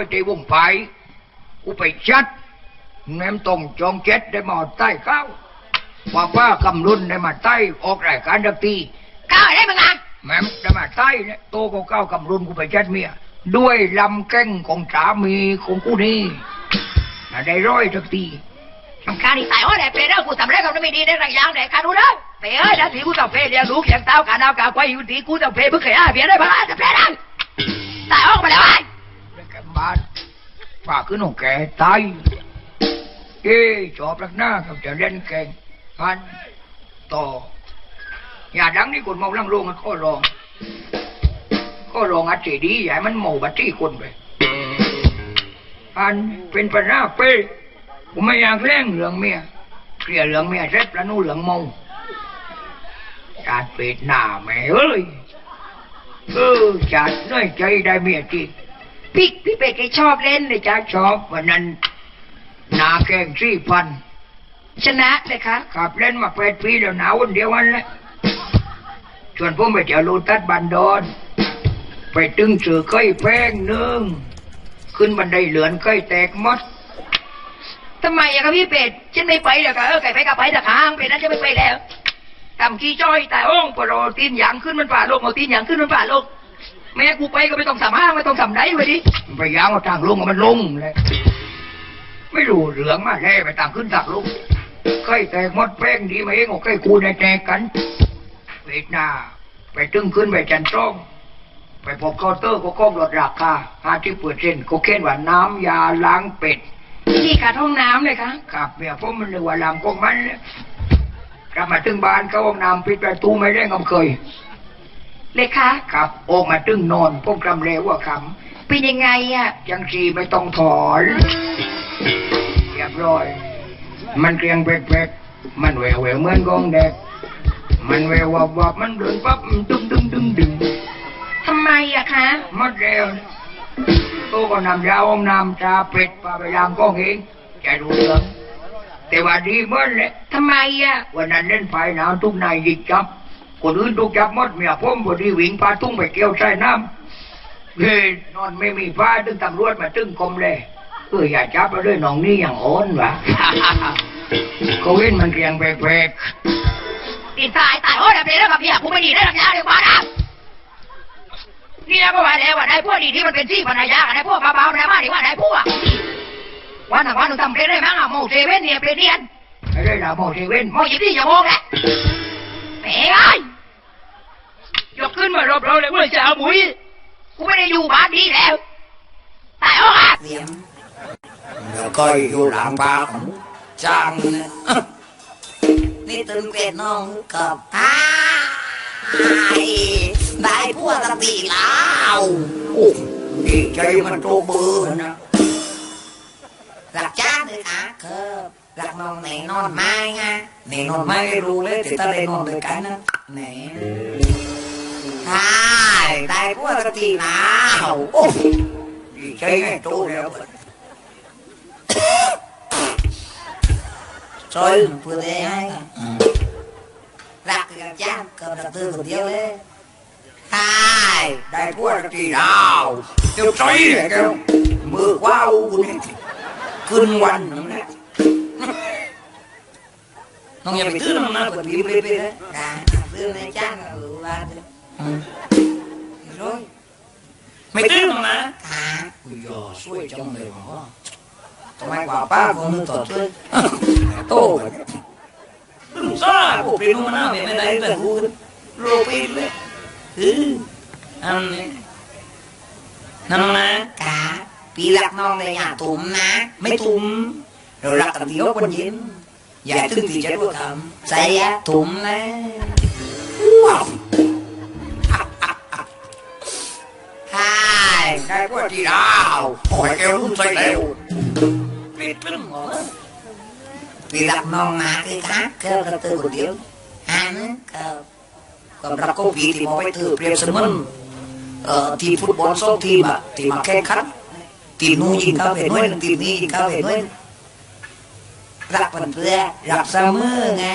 ไม่ได้วงไปกูไปจัดแม่มตรงจองเจ็ดได้มาใต้เข้าว่าป้ากำลุนได้มาใต้ออกรายการดักตีก้าวได้มึงอะแม่มได้มาใต้เนี่ยโตก็ก้าวกำลุนกูไปจัดเมียด้วยลำแก้งของสามีของกูนี่ได้ร้อยดักตีสำคัญที่ตายอ้อแหละเปรย์กูทำอะไรกับไม่ดีได้ไรยางไหนการรู้นะเปรย์เอ้ยนะทีกูต้องเปรย์เลี้ยงลูกเลี้ยงเต้าการเอาการไว้อยู่ทีกูต้องเปรย์เพื่อขยายเปรย์ได้บ้างจะเปรย์ได้ตายอ้อมาแล้วไอ้ ได้แก่บ้านฝากขึ้นของแกตายเอ้ยชอบรักหน้ากับจะเล่นแกงพันต่อ อย่าดังนี่คนเมาลังโลงมันก็ลอง ก็ลองอัดเจดีย์อย่าให้มันเมาบัตรี่คนไปอันเป็นปัญหาเป้ผมไม่อยากเล่งเหลืองเมียเคลียเหลืองเมียเสร็จแล้วนู่เหลืองเมาจาดเป็ดหน้าแม่เอ้ยเออจาดน้อยใจได้เมียจริง พี่พี่เป็ดแกชอบเล่นเลยจ้าชอบวันนั้นนาแกงสี่พันชนะเลยคะขับเล่นมาแปดปีแล้วหนาววันเดียววันและชวนผมไปเที่ยวโลตัสบันดอน ไปตึงเสือก้อยแพงหนึ่งขึ้นบันไดเหลือนก้อยแตกมดทำไมอะครับพี่เป็ดฉันไม่ไปหรอกค่ะเออไก่ไปกับไปแต่ค้างเป็ดนั้นจะไม่ไปแล้วทำขี้จ้อยแต่อ้งปรอตีนหยางขึ้นมันฝ่าโลกเอาตีนหยางขึ้นมันฝ่าโลก แม่กูไปก็ไม่ต้องสามห้างไม่ต้องสามได้ไปดิไปยาวมาทางลงมันลงเลยไม่รู้เหลืองมาแล่ไปตามขึ้นทางลงก้อยแตกหมดแป้งดีมาเองบอกก้อยกูในแตกกันเวทหนาไปตึงขึ้นไปจันทร์ตรงไปพบเคาน์เตอร์ก็ก้มลดราคาห้าที่เปอร์เซ็นต์ก็เค้นว่าน้ำยาล้างเป็ดที่ขาดห้องน้ำเลยคะครับเมียผมมันนึกว่าลำของมันเนี่ยกลับมาถึงบ้านเขาห้องน้ำปิดประตูไม่ได้งำเคย เลยคะครับออกมาตึงนอนพวกกำเลวว่าคเป็นยังไงอะำยังสีไม่ต้องถอนเรียบร้อย มันเกรียงแปลกๆมันแหววแหววเหมือนกองแดกมันแหวววับวับมันเดินปั๊บมันดึงดึงดึงดึงทำไมอะคะหมดแล้วโตก็นำยาห้องน้ำชาเป็ดปลาไปล้างกองเองจะรู้เรื่องแต่ว่าดีเหมื่อนเลยทำไมอะวันนั้นเล่นไฟหนาวทุกนายยิงจับ คนอื่นทุกจับหมดเมียผมพอดีวิ่งพาตุ้งไปเกี่ยวใส่น้ำเฮ้ยนอนไม่มีฟ้าตึงตำรวจมาตึงกรมเลยเอออย่าจับมาด้วยน้องนี่อย่างโอนวะเขาเห็นมันเรียงแปลกตีนตายตายโอ้ยเปรย์แล้วกับเพี่กูไม่ดีได้หรอกยาเดี๋ยวก่อนนะเนี่ยก็ว่าแล้วว่าได้พวกดีที่มันเป็นที่ภรรยากันได้พวกเบาๆนะมาดีว่าได้พวกวันหนึ่งวันหนึ่งทำเปรย์ได้มั้งอะโมเซเว่นเนี่ยเปรย์เนียนๆไอ้เรื่องราวโมเสเว่นโมยิบที่อย่ามองแหละเป๋ไอ้ย ขึ้นมารบเราเลยเมื่อจะเอาหมุยกูไม่ได้อยู่บ้านนี้แล้วตายโอ้ยเสียงแล้วก็อยู่หลังปากจ้างนะนี่ตื่นเป็ดน้องกับอ้ายได้พวกติแล้วโอ้ดีใจมันโตเบอร์นะหลักจ้าเลยค่ะครับหลักนองไหนนอนไม้ไงไหนนอนไม้รู้เลยแต่ถ้าได้นอนด้วยกันนะไหนใช่ได้พวกสติแล้วโอ้ดีใจไงตแล้วช่วยเพื่อได้ให้ค่ะรักกับจ้ากับรักเธอนเลยใช่ได้พวกที่ดาวเจ้าใจเลยแกวมือว้าวคุณนี่ขึ้นวันนะไปตื้อน้ องนะเปิดปีไปไปเลยได้ตื้อในจ้างหรือว่าร้อยไม่ตื้อหรอกนะค่ะอุ้ยยอช่วยจังเลยหมอทำไมกว่าป้าค นนึงต่อช่วยโตไปตึ้งซ่าผู้เป็นมันน่าไม่ได้แต่รู้โรปีเลยอืออันนี้นั่นนะกาปีรักน้องเลยอย่าตุ่มนะไม่ตุ่ ได้พวกที่ดาวโอ้ยแกวรุ่นใจเร็วปิดตึ้งหมดปีรักน้องนะคือคะเกิดกระตือคนเดียวอันก็ก็รักก็ปีที่มองไปเธอเปรียบเสมือนเอ่อทีมฟุตบอลสองทีมอะที่มาแข่งขันทีมนู้นยิงเข้าไปหน่วยหนึ่งทีมนี้ยิงเข้าไปหน่วยรักเพื่อนรักเสมอไง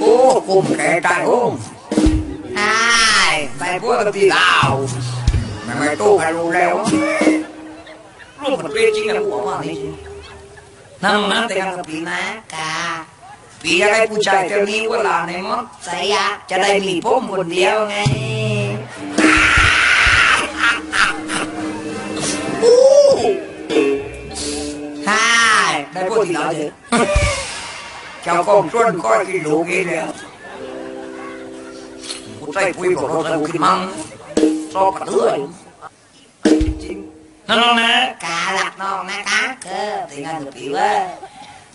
โอ้กุมแกตายโอ้ ใช่ไปได้พวกกันที่ลาวมันไม่ตู้กันรู้แล้วรูปมันเป็นจริงนะหัวว่านี่นั่งนั่งแต่งกับปีนะกาปีอะไรผู้ชายเท่านี้เวลาในมดใส่ยาจะได้มีผมคนเดียวไงใช่ได้พวกที่เราเจอเจ้ากองชวนก้อยกินลูกอีแล้วกู ใส่คุยบักเราใส่คุยมังชอบเลื่อยจริงน้องนะกาหลักน้องนะคะเออถึงงานผีเว้ย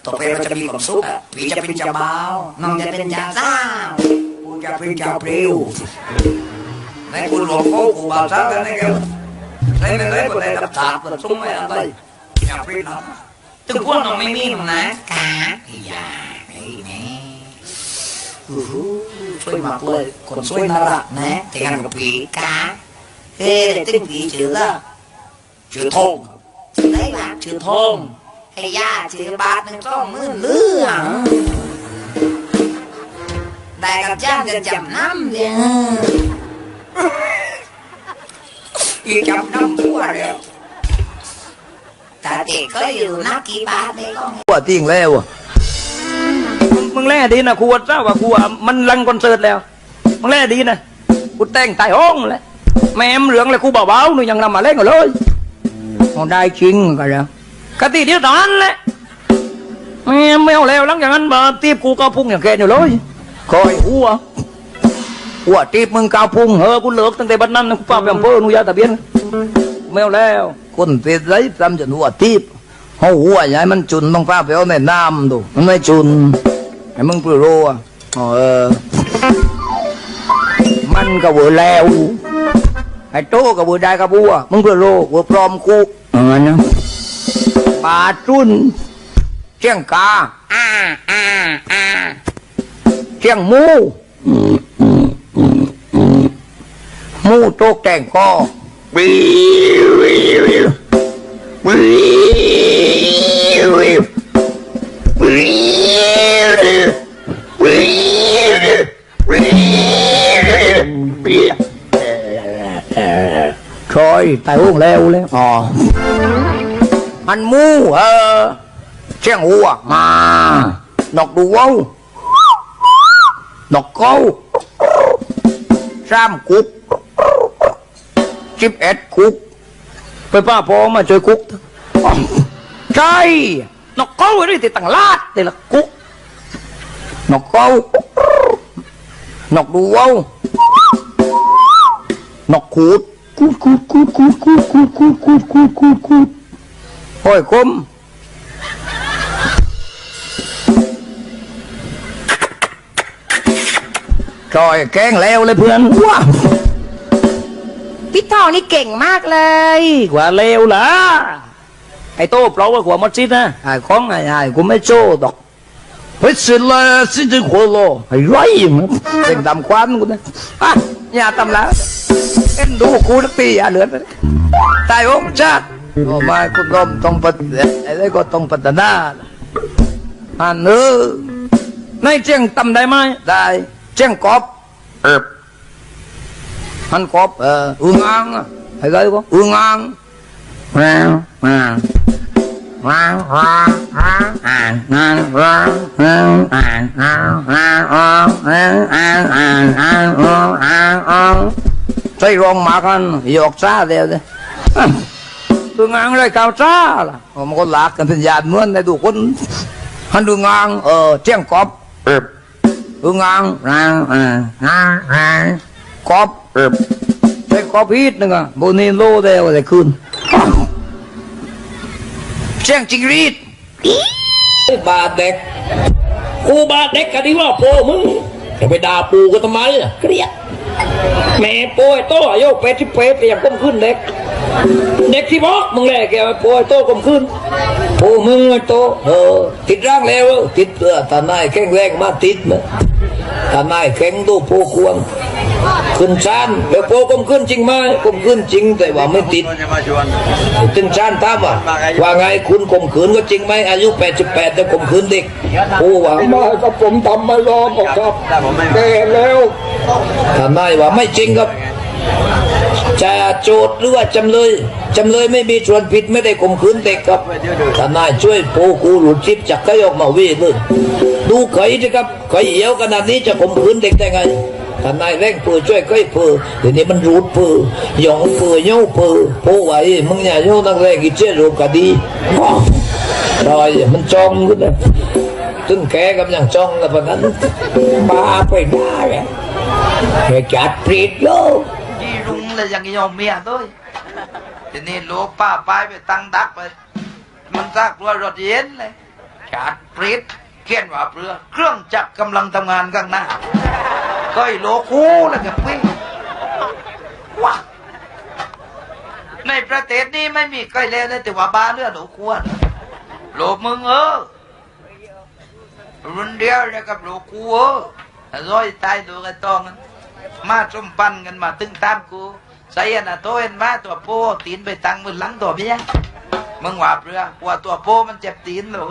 ต่อไปเราจะมีความสุขผีจะเป็นจะเบาน้องจะเป็นจะเศร้าปูจะเป็นจะเปรี้ยวในคุณหลวงพ่อครูบาอาจารย์นั่นเองในในในไนในดับถาบคดซุ้มไม่อะไรอย่าเปรี้ยวถึงพวกน้องไม่มีหรอกนะกาอย่าไอ้นี่ xuôi mặt lời còn xuôi nó là nè thì hàng gặp kỹ cá. thế để tinh kỹ chữ là chữ thôn đấy là chữ thôn hay ya chữ ba nên có mưa lứa đại à? gặp cha gần chậm năm đi gì à? chậm năm quá rồi tại thì có nhiều nát kỹ ba đây con. Của tiền leo à แม่ดีนะกูเจ้าว่ากูว่ามันลังคอนเสิร์ตแล้วมึงแล่ดีนะกูแต่งตายห้องเลยแม่มเหลืองเลยกูเบาๆหนูยังนำมาเล่นกันเลยเอาได้จริงกันแล้วกติเดียวตออันแหละแม่ไม่เอาแล้วหลังจากนั้นมาตีบกูก็พุ่งอย่างแกอยู่เลยคอยหัวหัวตีบมึงก้าวพุ่งเออกูเลิกตั้งแต่บัดนั้นนะกูป้าไปอำเภอหนูยาตะเบียนไม่เอาแล้ว คนเสียใจทำจนหัวตีบเขาหัวใหญ่มันจุนต้องฟ้าไปเอาในน้ำดูมันไม่จุน ไอ้มึงเปลือโรอะอ๋อเออ มันก็เวอแล้วไอ้โตก็เวอได้กับบัวมึงเปลือโรเวอพร้อมกูเออนะป่าจุนเชียงกาอ่าอ่าอ่าเชียงหมูหมูโตกแต่งคอวิววิววิว ตายห้องแล้วแล้วอ๋อมันมูเออเชียงหัวมาดอกดูว้าวดอกเก้าสามกุกสิบเอ็ดกุก ไปป้าพอมาช่วยคุกอ๋อใช่นกเก้าไว้ด้วยติดต่างลาดแต่ละคุกนกเก้านกดูเว้านกขูด ขูดขูดขูดขูดขูดขูดขูดขูดขูดขูดขูดโอ้ยคมจอยแกงแล้วเลยเพื่อนว้าพี่ทองนี่เก่งมากเลย กว่าเลวล่ะไอ้โต้เปล่าว่ากว่ามัดซิดนะไอ้ของไอ้ไอ้กูไม่โจ้ดอกเฮ้ยสิละสิจะหัวโลไอ้ไรมันเป็นดำควันกูนะอะอย่าตำแล้ว เอ็นดูคูนักตีอ่าเหลือไตายองชาติโอ้มาคุณรมต้องปัดอะไรก็ต้องปัฒนาอันเออในเจียงตำได้ไหมได้เจียงกอบเออมันกอบเอออึงอ่างไอ้ไรก็อึงอ่างแวมาว้าวว้าวอ่านอ่านว้าวว้าอ่านอ่านว้าวอ่อ่านอ่านอ่านอ่านอ่าน ใส่รองหมากันหยอกซาเดียวเลยดูงางไรกาวซาล่ะผมันก็หลักกันเป็นญาติเมื่อนในดูคนฮันดูงานเออเจียงกอบดูงานนานานางกอบใส่กอบพีดนึ่งอะโบนีโลเดียวเลยคืนเจียงจิงรีดบาเด็กกูบาเด็กกันดีว่าโพมึงจะไปด่าปูกันทำไมอะเกลียด แม่โปยโตอายุเป็ดที่เป็ดอย่างก้มขึ้นเด็ก เด็กที่บอกมึงแหละแกโปยโตก้มขึ้นโอ้มึงไอ้โตเออติดร่างแล้วติดเพื่อตานายแข็งแรงมาติดนะตานายแข็งดูโปควงขึ้นชานเดี๋ยวโปก้มขึ้นจริงไหมก้มขึ้นจริงแต่ว่าไม่ติดตึงชานถามว่าว่าไงคุณข่มขืนก็จริงไหมอายุ88แต่ข่มขืนเด็กโอ้ว่าไม่ก็ผมทำไม่รอหรอกครับแก่แล้วท นายว่าไม่จริงครับจะโจทย์หรือว่าจำเลยจำเลยไม่มีส่วนผิดไม่ได้ข่มขืนเด็กครับทนายช่วยโปกูหลุดชิปจากใครออกมาเวเลยดูไข่สิครับไข่เหี่ยวขนาดนี้จะข่มขืนเด็กได้ไงทนายเร่งเปือช่วยไข่เปือเดี๋ยวนี้มันรูดเปือหยองเปือเย้าเปือโพไหวมึงอย่าโยนักแรกอีเจ้ารูปคดีว้าวรอยมันจองขึ้นนะ ตึงแกกำลังจ้องแล้วพนั้นบ้าไปได้แกจัดปรีดโลกยี่รุงเลยยังยอมเมียด้วยทีนี้ลูกป้าไปไปตั้งดักไปมันซากรัวรถเย็นเลยชาดปริดเขียนว่าเรือเครื่องจักรกำลังทำงานข้างหน้าก็ไอ้โลคูแล้วกับพี่ว้าในประเทศนี้ไม่มีใครเลวเลยแต่ว่าบ้าเลือดโลควรโลมึงเออ รุ่นเดียวเลยกับโลวงกูเออร้อยตายโลกไอ้ตองมาสมปันกันมาตึงตามกูใส่น่ะโตเอ็นมาตัวโป้ตีนไปตังมือหลังตัวเมียมึงว่าเปลือกลัวตัวโป้มันเจ็บตีนหรอ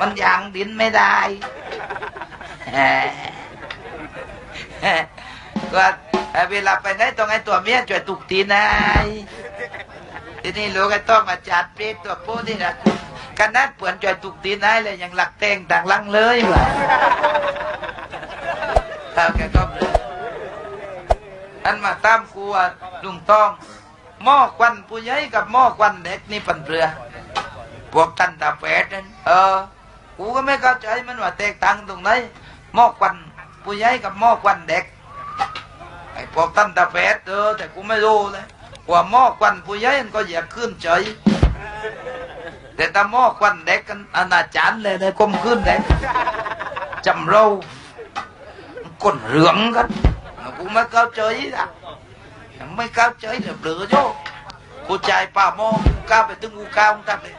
มันยางดินไม่ได้ก็เวลาไปไหนต้องให้ตัวเมียช่วยตุกตีนนายทีนี้ลูกก็ต้องมาจัดเปรียบตัวโป้ที่นะ ขนาดเปื่อนช่วยตุกตีนนายเลยยังหลักแตงต่างลังเลยว่ะเอาแกก็เลยอันมาตามกูอะลุงต้องหม้อควันผู้ใหญ่กับหม้อควันเด็กนี่ปันเปลือพวกตันตาแฝดนั่นเออกูก็ไม่เข้าใจมันว่าแตกต่างตรงไหนหม้อควันผู้ใหญ่กับหม้อควันเด็กไอ้พวกตันตาแฝดเออแต่กูไม่รู้เลยว่าหม้อควันผู้ใหญ่มันก็อย่าขึ้นเฉย แต่ถ้าหม้อควันเด็กกันอนาจารเลยเลยก้มขึ้นเด็กจำเราก้นเหลืองกันกูไม่เข้าใจนะไม่เข้าใจเลยเบลอโยกูจ่ายป่าโมอกูก้าไปถึงกูก้าวตั้งเลย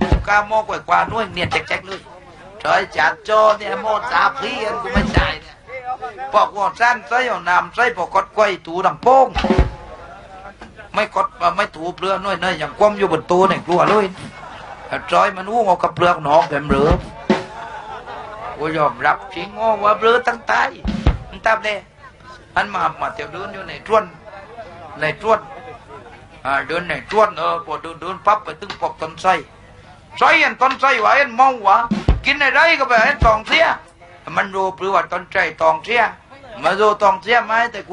กูก้าวโมอกว่ากว่าน้วยเนียนแจ๊กๆเลยเฉยจัดโจเนี่ยโมสาพี่อันกูไม่จ่ายเนี่ยพอกว่าสั้นใส่เอาน้ำใส่พอกกดไกวถูดังโป้งไม่กดไม่ถูเปลือกน้อยเนยอย่างคว่ำอยู่บนตัวเนี่ยกลัวเลย กรจอยมันอู้งอกระเปลือกหนอกแบบเหลือกูยอมรับชิงงอว่าเรือตั้งตายมันตับเลยมันมามาเที่ยวเดินอยู่ในจ้วนในจ้วนอ่าเดินในจ้วนเออปวดเดินเดินปั๊บไปตึงปอบต้นไส้ไส้ยันต้นไส้วะยันมองวะกินอะไรก็ไปยันตองเสียมันรู้ปรือว่าต้นใส้ตองเสียมาดูตองเสียไหมแต่